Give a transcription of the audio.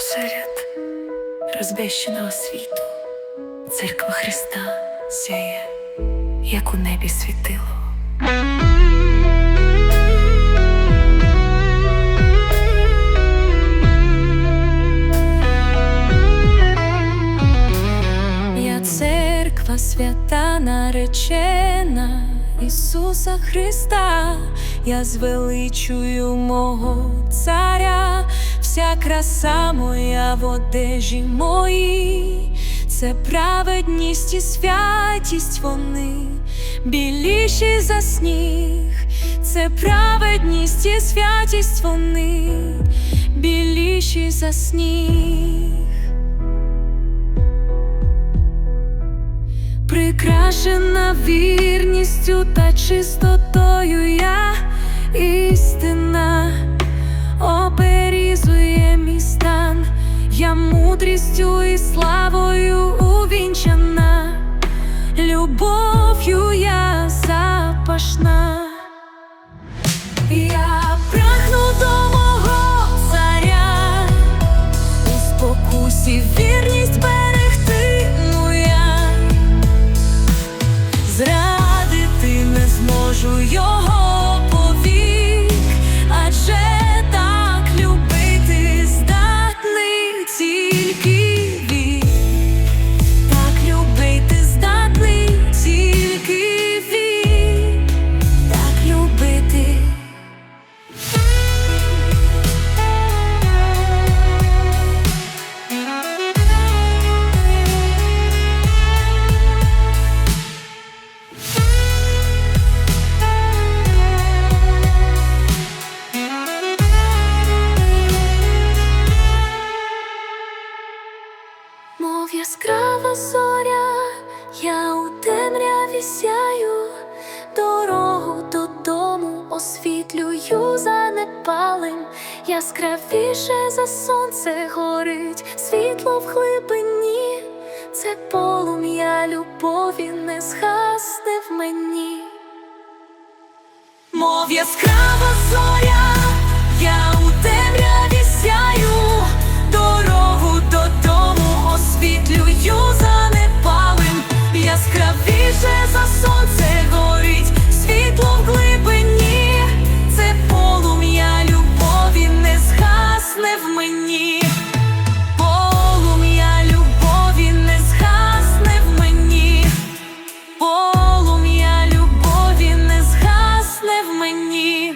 Посеред розбещеного світу. Церква Христа сяє, як у небі світило. Я церква свята наречена Ісуса Христа, я звеличую мого царя, вся краса моя в одежі моїй, це праведність і святість вони, біліші за сніг, це праведність і святість вони, біліші за сніг. Прикрашена вірністю та чистотою я істина славою увінчана, любов'ю я запашна. Я прагну до мого царя, у спокусі вірність берегти моя. Зрадити не зможу його яскрава зоря, я у темряві сяю, дорогу додому освітлюю занепалим, яскравіше за сонце горить, світло в глибині, це полум'я любові не згасне в мені. Мов яскрава зоря, я у темряві тобі, полум'я любові не згасне в мені, полум'я любові не згасне в мені.